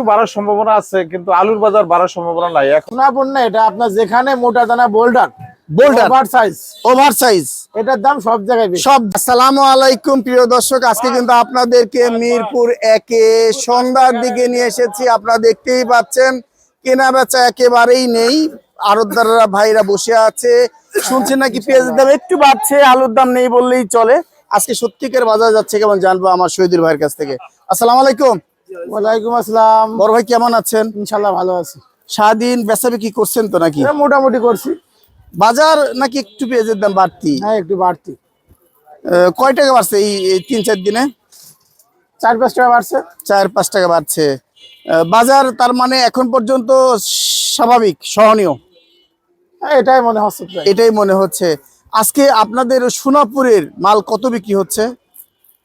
একটু বাড়ার সম্ভাবনা আছে কিন্তু আলুর বাজার বাড়ার সম্ভাবনা নাই। এখন সোনাপুর না এটা আপনার যেখানে মোটা দানা boulder boulder over size over size এটার দাম সব জায়গায় সব আসসালামু আলাইকুম প্রিয় দর্শক। আজকে কিন্তু আপনাদেরকে মিরপুর একে সন্ধ্যার দিকে নিয়ে এসেছি। আপনারা দেখতেই পাচ্ছেন কেনা বেচা একেবারেই নেই। আরতদাররা ভাইরা বসে আছে। শুনছেন নাকি পেঁয়াজের দাম? একটু বাড়ছে আলুর দাম নেই বললেই চলে। আজকে সত্যিকার বাজার যাচ্ছে কেমন জানব আমার শহীদুল ভাইয়ের কাছ থেকে। আসসালামু আলাইকুম। ওয়ালাইকুম আসসালাম। বড় ভাই কেমন আছেন? ইনশাল্লাহ ভালো আছি। সারাদিন বেচাবে কি করছেন তো নাকি? মোটামুটি করছি। বাজার নাকি একটু পেঁয়াজের দাম বাড়তি? হ্যাঁ একটু বাড়তি। কয় টাকা বাড়ছে এই তিন চার দিনে? চার পাঁচ টাকা বাড়ছে। চার পাঁচ টাকা বাড়ছে। বাজার তার মানে এখন পর্যন্ত স্বাভাবিক সহনীয়? হ্যাঁ এটাই মনে হচ্ছে। এটাই মনে হচ্ছে। আজকে আপনাদের সোনাপুরের মাল কত বিক্রি হচ্ছে?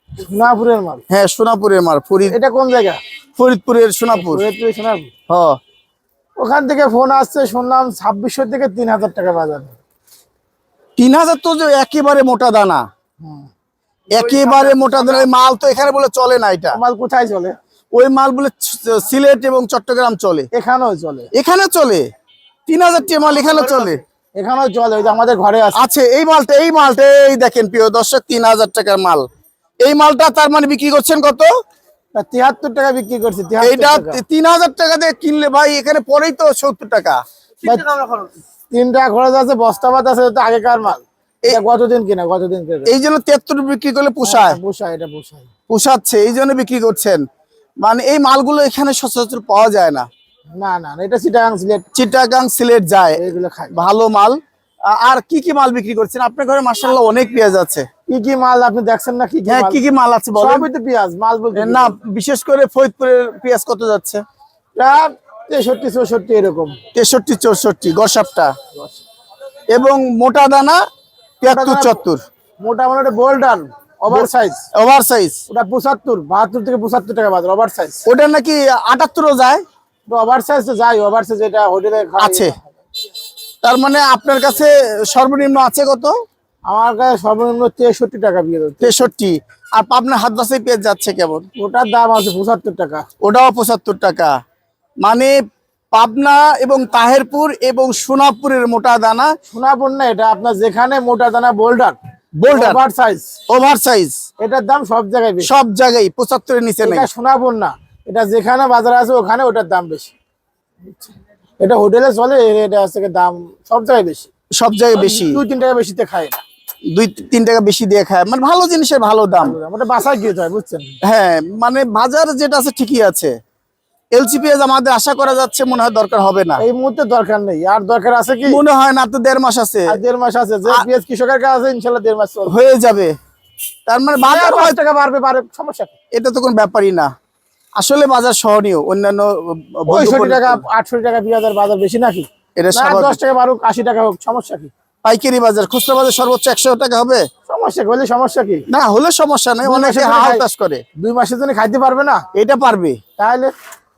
সোনাপুরের মাল। হ্যাঁ সোনাপুরের মাল ফরিদ এটা কোন জায়গা? ফরিদপুরের সোনাপুর। সোনাপুর? হ। ওখান থেকে ফোন আসছে শুনলাম ছাব্বিশশো থেকে তিন হাজার টাকা বাজার। তিন হাজার তো একেবারে মোটা দানা। একেবারে মোটা দানা। মাল তো এখানে বলে চলে না এটা। মাল কোথায় চলে? ওই মাল বলে সিলেট এবং চট্টগ্রাম চলে। এখানেও চলে। এখানে চলে? তিন হাজার টি মাল এখানে চলে? এখানেও চলে ওই যে আমাদের ঘরে আছে। আছে এই মালটা এই মালটা এই দেখেন প্রিয় দর্শক তিন হাজার টাকার মাল। এই মালটা তার মানে বিক্রি করছেন কত? তিয়াত্তর টাকা বিক্রি করছি এইটা তিন হাজার টাকা দিয়ে কিনলে ভাই এখানে পরেই তো সত্তর টাকা। তিন টাকা খরচ আছে বস্তা আছে আগেকার মাল। গতদিন কিনা গতদিন এই জন্য তেত্তর বিক্রি করলে পোষায়। পোষায় এটা পোষায়। পোষাচ্ছে এই জন্য বিক্রি করছেন। মানে এই মালগুলো এখানে সচরাচর পাওয়া যায় না। না না এটা চিটাগাং সিলেট। চিটাগাং সিলেট যায়। এইগুলো খাই ভালো মাল। আর কি কি মাল বিক্রি করছেন? আপনার ঘরে মার্শাল্লাহ অনেক পেঁয়াজ আছে। কি কি মাল আপনি দেখছেন না? কি হ্যাঁ কি কি মাল আছে বলেন। সবই তো পেঁয়াজ মাল বলতে না বিশেষ করে ফরিদপুরের পেঁয়াজ কত যাচ্ছে? তেষট্টি চৌষট্টি এরকম। তেষট্টি চৌষট্টি গসাপটা। এবং মোটা দানা তিয়াত্তর চত্তর মোটামুটি boulder over size. Over size. ওটা পঁচাত্তর বাহাত্তর থেকে পঁচাত্তর টাকা বাজার ওভার সাইজ। ওটা নাকি আটাত্তরও যায়? ওভার সাইজ তো যাই ওভার সাইজ এটা হোটেলে আছে। তার মানে আপনার কাছে সর্বনিম্ন আছে কত? আমার কাছে সর্বনিম্ন তেষট্টি টাকা বিয়ে তেষট্টি। আর আপনার হাত বাসায় পেঁয়াজ যাচ্ছে কেমন? ওটার দাম আছে পঁচাত্তর টাকা। ওটাও পঁচাত্তর টাকা। মানে পাবনা এবং তাহেরপুর এবং সোনাপুরের মোটা দানা। সোনাপুর না এটা আপনার যেখানে মোটা দানা boulder. Boulder. Over size over size এটার দাম সব জায়গায় বেশি। সব জায়গায় পঁচাত্তরের নিচে নেই। সোনাপুর না। এটা যেখানে বাজার আছে ওখানে ওটার দাম বেশি। এটা হোটেলে চলে এটা আছে দাম সব জায়গায় বেশি। সব জায়গায় বেশি? দুই তিন টাকা বেশিতে খায় না। দুই তিন টাকা বেশি দিয়ে খায়। মানে ভালো জিনিসের ভালো দাম। ওটা বাসায় গিয়ে হয় বুঝছেন? হ্যাঁ মানে বাজার যেটা আছে ঠিকই আছে। এলসিপিএস আমাদের আশা করা যাচ্ছে মনে হয় দরকার হবে না। এই মুহূর্তে দরকার নেই। আর দরকার আছে কি? মনে হয় না তো দেড় মাস আছে। দেড় মাস আছে। যে পেঁয়াজ কৃষকের কাছে আছে ইনশাল্লাহ দেড় মাস হয়ে যাবে। তার মানে বাজার পাঁচ টাকা বাড়বে পারে সমস্যা এটা তো কোনো ব্যাপারই না। আসলে বাজার সহনীয়। অন্যান্য পঁয়ষট্টি টাকা আটষট্টি টাকা পেঁয়াজের বাজার বেশি নাকি? এটা দশ টাকা বাড়ুক আশি টাকা হোক সমস্যা কি? পাইকারি বাজার খুচরা বাজার সর্বোচ্চ একশো টাকা হবে। সমস্যা কি? সমস্যা কি? না হলে সমস্যা নেই অনেকে করে। দুই মাসের জন্য খাইতে পারবে না? এটা পারবে। তাহলে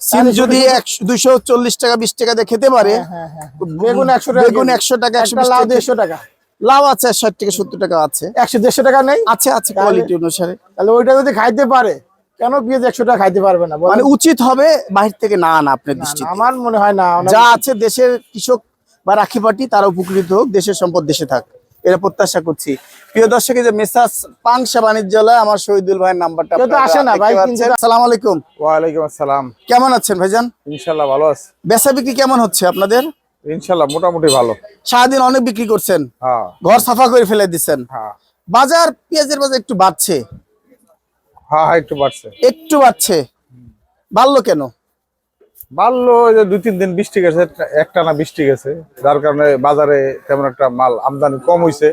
সিম যদি দুইশো চল্লিশ টাকা বিশ টাকা দিয়ে খেতে পারে হ্যাঁ, হ্যাঁ, হ্যাঁ। বেগুন একশো টাকা বেগুন একশো টাকা একশো লাউ দেড়শো টাকা। লাভ আছে ষাট সত্তর টাকা আছে। একশো দেড়শো টাকা নেই? আছে আছে কোয়ালিটি অনুসারে। তাহলে ওইটা যদি খাইতে পারে কেন পেঁয়াজ একশো টাকা খাইতে পারবে না? মানে উচিত হবে বাহির থেকে না আনা আপনার না, দৃষ্টিতে। আমার মনে হয় না যা আছে দেশের কৃষক বা রাখি পার্টি তারা উপকৃত হোক দেশের সম্পদ দেশে থাক। এটা প্রত্যাশা করছি। প্রিয় দর্শক যে মেসাজ পাংশা বাণিজ্যালয় আমার শহীদুল ভাইয়ের নাম্বারটা কেউ তো আসে না ভাই, কিন্তু- সালাম আলাইকুম। ওয়ালাইকুম আসসালাম। কেমন আছেন ভাইজান? ইনশাল্লাহ ভালো আছে। বেচা বিক্রি কেমন হচ্ছে আপনাদের? ইনশাল্লাহ মোটামুটি ভালো। সারাদিন অনেক বিক্রি করছেন। হ্যাঁ। ঘর সাফা করে ফেলে দিচ্ছেন। হ্যাঁ। বাজার পেঁয়াজের বাজার একটু বাড়ছে। হ্যাঁ হ্যাঁ একটু বাড়ছে। একটু বাড়ছে। বাড়লো কেন? বাড়লো যে দুই তিন দিন বৃষ্টি গেছে একটা না বৃষ্টি গেছে। যার কারণে বাজারে তেমন একটা মাল আমদানি কম হইছে।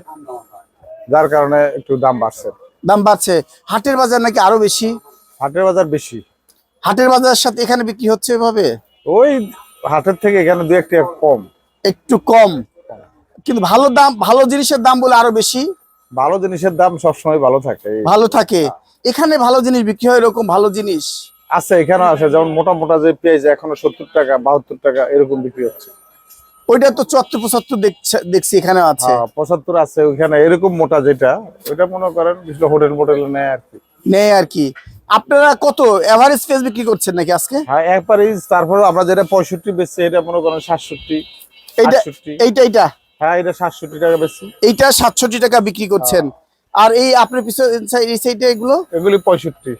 যার কারণে একটু দাম বাড়ছে। দাম বাড়ছে। হাটের বাজার নাকি আরও বেশি? হাটের বাজার বেশি। হাটের বাজারের সাথে এখানে বিক্রি হচ্ছে এভাবে? ওই হাটের থেকে এখানে দু একটি কম। একটু কম। কিন্তু ভালো দাম ভালো জিনিসের দাম বলে আরও বেশি? ভালো জিনিসের দাম সবসময় ভালো থাকে। ভালো থাকে। এখানে ভালো জিনিস বিক্রি হয় এরকম ভালো জিনিস? আছে এখানে আছে। যেমন মোটা মোটা যে পেঁয়াজ এখনও সত্তর টাকা বাহাত্তর টাকা এরকম বিক্রি হচ্ছে। ওইটা তো চুয়াত্তর পঁচাত্তর দেখছে- দেখছি এখানে আছে। হ্যাঁ, পঁচাত্তর আছে ওইখানে এরকম মোটা যেটা ওইটা মনে করেন হোটেল মোটেল নেয় আর কি। নেয় আর কি। আপনারা কত এভারেজ পেঁয়াজ বিক্রি করছেন নাকি আজকে? হ্যাঁ এভারেজ তারপরে আমরা যেটা পঁয়ষট্টি বেচছি এটা মনে করেন সাতষট্টি এইটা এইটা এইটা? হ্যাঁ এটা সাতষট্টি টাকা বেচছি। এইটা সাতষট্টি টাকা বিক্রি করছেন। আর এই আপনার পিছনে এই সাইডে এগুলো? এগুলি পঁয়ষট্টি।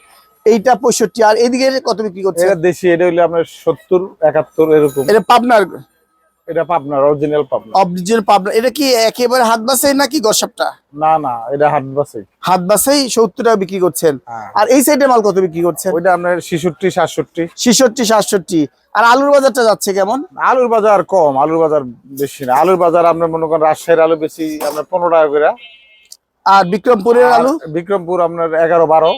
এইটা পঁয়ষট্টি। আর এদিকে কত বিক্রি করছেন? এটা দেশি এটা হইলে আপনার সত্তর একাত্তর এরকম। এটা পাবনার? এটা পাবনার অরিজিনাল পাবনা অরিজিনাল পাবনা এটা কি একেবারে হাত বাসাই নাকি গসাপটা না না এটা হাট বাসে হাত বাসাই সত্তর টাকা বিক্রি করছেন। হ্যাঁ। আর এই সাইডে মাল কত বিক্রি করছেন? ওইটা আপনার ছিষট্টি সাতষট্টি। ছিষট্টি সাতষট্টি। আর আলুর বাজারটা যাচ্ছে কেমন? আলুর বাজার কম আলুর বাজার বেশি না। আলুর বাজার আপনার মনে করেন রাজশাহীর আলু বেশি আপনার পনেরো টাকা করে। আর বিক্রমপুরের আলু? বিক্রমপুর আপনার এগারো বারো।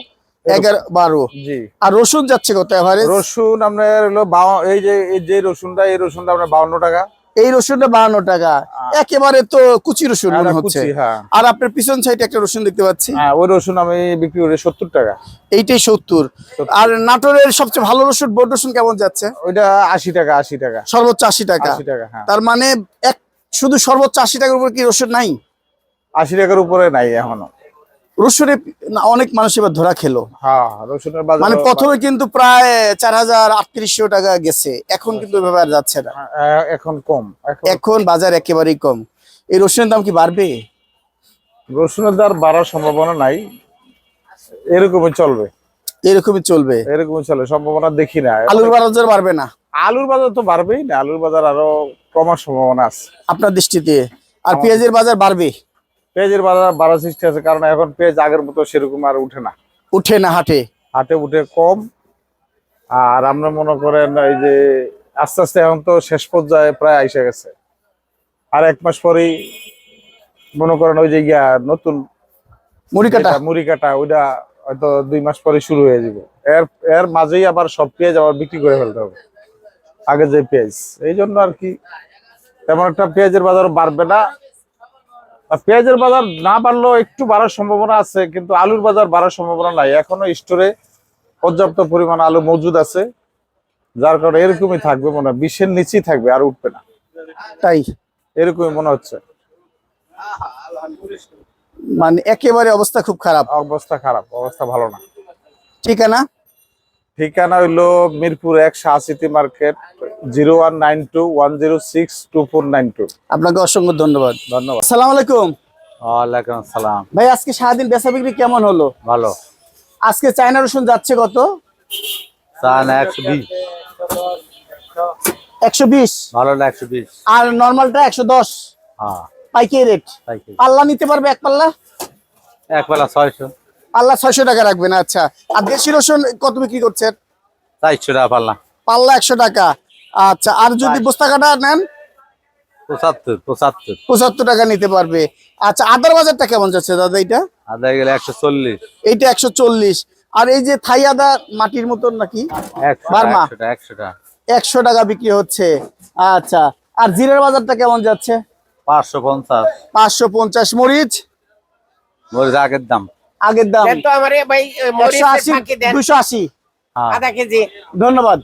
এগারো বারো। জি। আর রসুন যাচ্ছে কত এভারেজ রসুন আপনার হলো এই যে এই যে রসুনটা এই রসুনটা আপনার বাউন্ন টাকা। এই রসুনটা বাহান্ন টাকা। একেবারে তো কুচি রসুন মনে হচ্ছে। হ্যাঁ। আর আপনার পিছন সাইডে একটা রসুন দেখতে পাচ্ছি। হ্যাঁ ওই রসুন আমি বিক্রি করি সত্তর টাকা। এইটাই সত্তর। আর নাটোরের সবচেয়ে ভালো রসুন বোট রসুন কেমন যাচ্ছে? ওইটা আশি টাকা আশি টাকা। সর্বোচ্চ আশি টাকা। আশি টাকা হ্যাঁ। তার মানে এক শুধু সর্বোচ্চ আশি টাকার উপর কি রসুন নাই? আশি টাকার উপরে নাই এখনও। রসুনে অনেক মানুষ এবার ধরা খেলো। হ্যাঁ মানে প্রথমে কিন্তু প্রায় চার হাজার আটত্রিশশো টাকা গেছে। এখন কিন্তু ব্যাপার যাচ্ছে না। হ্যাঁ, এখন কম। এখন এখন বাজার একেবারেই কম। এই রসুনের দাম কি বাড়বে? রসুনের দাম বাড়ার সম্ভাবনা নাই। এরকমই চলবে। এরকমই চলবে। এরকমই চলবে সম্ভাবনা দেখি না। আলুর বাজার বাড়বে না। আলুর বাজার তো বাড়বেই না আলুর বাজার আরও কমার সম্ভাবনা আছে। আপনার দৃষ্টিতে। আর পেঁয়াজের বাজার বাড়বে? পেঁয়াজের বাজার বাড়ার সৃষ্টি আছে কারণ এখন পেঁয়াজ আগের মতো সেরকম আর উঠে না। উঠে না হাটে। হাটে উঠে কম। আর আমরা মনে করেন এই যে আস্তে আস্তে এখন তো শেষ পর্যায়ে প্রায় আইসে গেছে। আর এক মাস পরেই মনে করেন ওই যে ইয়া নতুন মুড়ি কাটা মুড়ি কাটা ওইটা হয়তো দুই মাস পরে শুরু হয়ে যাবে। এর এর মাঝেই আবার সব পেঁয়াজ আবার বিক্রি করে ফেলতে হবে। আগে যে পেঁয়াজ এই জন্য আর কি। তেমন একটা পেঁয়াজের বাজার বাড়বে না। পেঁয়াজের বাজার না বাড়লেও একটু বাড়ার সম্ভাবনা আছে কিন্তু আলুর বাজার বাড়ার সম্ভাবনা নাই। এখনও স্টোরে পর্যাপ্ত পরিমাণ আলু মজুদ আছে যার কারণে এরকমই থাকবে মনে হয়। বিশের নিচেই থাকবে আর উঠবে না। তাই? এরকমই মনে হচ্ছে। মানে একেবারে অবস্থা খুব খারাপ। অবস্থা খারাপ অবস্থা ভালো না। ঠিকানা? ঠিকানা হইল মিরপুর এক Shah City market zero one nine two one zero six two four nine two. আপনাকে অসংখ্য ধন্যবাদ। ধন্যবাদ। সালাম আলাইকুম। ওয়ালাইকুম আসসালাম। ভাই আজকে সারাদিন বেচা বিক্রি কেমন হলো? ভালো। আজকে চায়না রসুন যাচ্ছে কত? একশো বিশ। একশো বিশ? ভালো না একশো বিশ। আর নর্মালটা একশো দশ। হ্যাঁ। পাইকারি রেট। পাল্লা নিতে পারবে এক পাল্লা? এক পাল্লা ছয়শো। পাল্লা ছয়শো টাকা রাখবেন আচ্ছা। আর দেশি রসুন কত বিক্রি করছেন? চারশো টাকা পাল্লা। পাল্লা একশো টাকা। আচ্ছা আর যদি বস্তা কাটা নেন? পঁচাত্তর টাকা নিতে পারবে। আচ্ছা আদার বাজারটা কেমন যাচ্ছে দাদা এটা আদায় গেলে একশো চল্লিশ। এইটা একশো চল্লিশ। আর এই যে থাই আদা মাটির মতন নাকি? বার্মা। একশো টাকা বিক্রি হচ্ছে। আচ্ছা আর জিরের বাজারটা কেমন যাচ্ছে? পাঁচশো পঞ্চাশ। পাঁচশো পঞ্চাশ। মরিচ? মরিচ আগের দাম। আগের দাম। তো আমারে ভাই একশো মরিচের আশি ফাঁকি দেন। দুশো আশি। হ্যাঁ আধা কেজি। ধন্যবাদ।